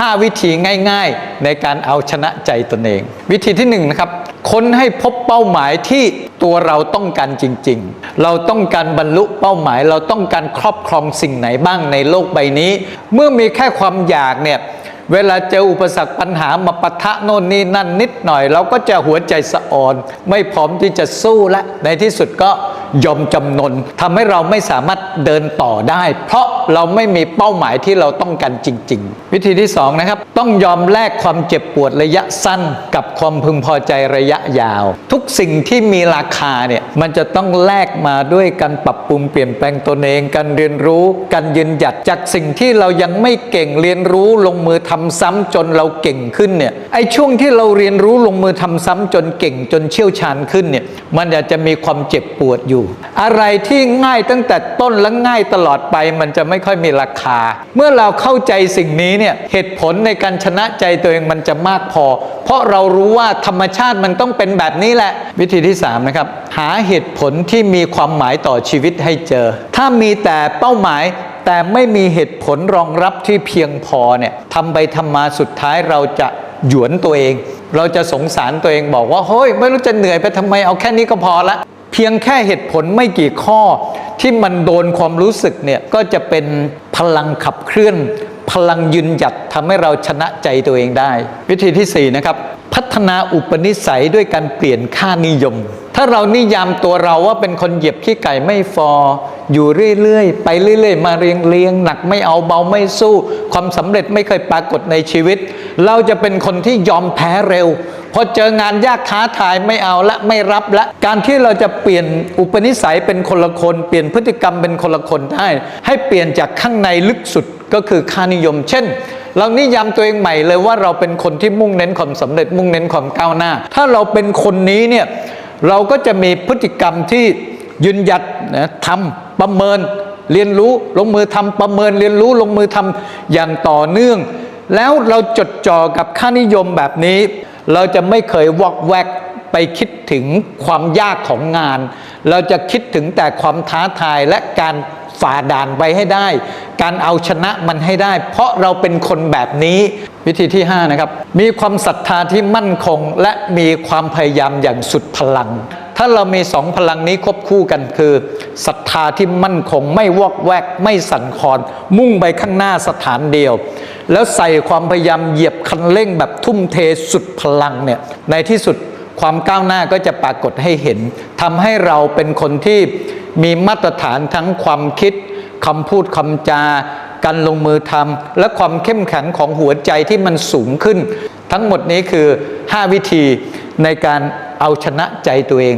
5 วิธีง่ายๆ ในการเอาชนะใจตนเอง วิธีที่1นงนะครับค้นให้พบเป้าหมายที่ตัวเราต้องการจริง ๆ เราต้องการบรรลุเป้าหมาย เราต้องการครอบครองสิ่งไหนบ้างในโลกใบนี้ เมื่อมีแค่ความอยากเนี่ยเวลาเจออุปสรรคปัญหามาปะทะโน่นนี่นั่นนิดหน่อย เราก็จะหัวใจสะอ่อน ไม่พร้อมที่จะสู้และ ในที่สุดก็ยอมจำนนทำให้เราไม่สามารถเดินต่อได้ เพราะ เราไม่มีเป้าหมายที่เราต้องการจริง ๆ วิธีที่สองนะครับต้องยอมแลกความเจ็บปวดระยะสั้น กับความพึงพอใจระยะยาว ทุกสิ่งที่มีราคาเนี่ยมันจะต้องแลกมาด้วยการปรับปรุงเปลี่ยนแปลงตนเองการเรียนรู้การยืนหยัดจากสิ่งที่เรายังไม่เก่งเรียนรู้ลงมือทำซ้ำจนเราเก่งขึ้นเนี่ยไอ้ช่วงที่เราเรียนรู้ลงมือทำซ้ำจนเก่งจนเชี่ยวชาญขึ้นเนี่ยมันอาจจะมีความเจ็บปวดอยู่ อะไรที่ง่ายตั้งแต่ต้นและง่ายตลอดไปมันจะไม่ค่อยมีราคา เมื่อเราเข้าใจสิ่งนี้เนี่ยเหตุผลในการชนะใจตัวเองมันจะมากพอ เพราะเรารู้ว่าธรรมชาติมันต้องเป็นแบบนี้แหละ วิธีที่3นะครับหาเหตุผลที่มีความหมายต่อชีวิตให้เจอ ถ้ามีแต่เป้าหมายแต่ไม่มีเหตุผลรองรับที่เพียงพอเนี่ยทำไปทำมาสุดท้ายเราจะหยวนตัวเอง เราจะสงสารตัวเองบอกว่าเฮ้ยไม่รู้จะเหนื่อยไปทำไมเอาแค่นี้ก็พอละ พียงแค่เหตุผลไม่กี่ข้อที่มันโดนความรู้สึกเนี่ยก็จะเป็นพลังขับเคลื่อน พลังยืนหยัดทำให้เราชนะใจตัวเองได้ วิธีที่4นะครับ พัฒนาอุปนิสัยด้วยการเปลี่ยนค่านิยม ถ้าเรานิยามตัวเราว่าเป็นคนเหยียบขี้ไก่ไม่ฟอ อยู่เรื่อยๆ ไปเรื่อยๆ มาเรียงเรียงหนักไม่เอาเบาไม่สู้ ความสำเร็จไม่เคยปรากฏในชีวิต เราจะเป็นคนที่ยอมแพ้เร็ว พอเจองานยากท้าทายไม่เอาละไม่รับละ การที่เราจะเปลี่ยนอุปนิสัยเป็นคนละคน เปลี่ยนพฤติกรรมเป็นคนละคนได้ ให้เปลี่ยนจากข้างในลึกสุดก็คือค่านิยม เช่น เรานิยามตัวเองใหม่เลยว่าเราเป็นคนที่มุ่งเน้นความสำเร็จมุ่งเน้นความก้าวหน้า ถ้าเราเป็นคนนี้เนี่ยเราก็จะมีพฤติกรรมที่ยืนหยัดนะทำประเมิน เรียนรู้ลงมือทำประเมิน เรียนรู้ลงมือทำอย่างต่อเนื่อง แล้วเราจดจ่อกับค่านิยมแบบนี้ เราจะไม่เคยวอกแวกไปคิดถึงความยากของงาน เราจะคิดถึงแต่ความท้าทายและการ ฝ่าด่านไปให้ได้ การเอาชนะมันให้ได้ เพราะเราเป็นคนแบบนี้ วิธีที่ 5 นะครับ มีความศรัทธาที่มั่นคง และมีความพยายามอย่างสุดพลัง ถ้าเรามีสองพลังนี้ควบคู่กันคือศรัทธาที่มั่นคง ไม่วอกแวก ไม่สั่นคลอน มุ่งไปข้างหน้าสถานเดียว แล้วใส่ความพยายามเหยียบคันเร่งแบบทุ่มเทสุดพลังเนี่ยในที่สุดความก้าวหน้าก็จะปรากฏให้เห็นทำให้เราเป็นคนที่ มีมาตรฐานทั้งความคิดคำพูดคำจาการลงมือทำและความเข้มแข็งของหัวใจที่มันสูงขึ้น ทั้งหมดนี้คือ 5 วิธีในการเอาชนะใจตัวเอง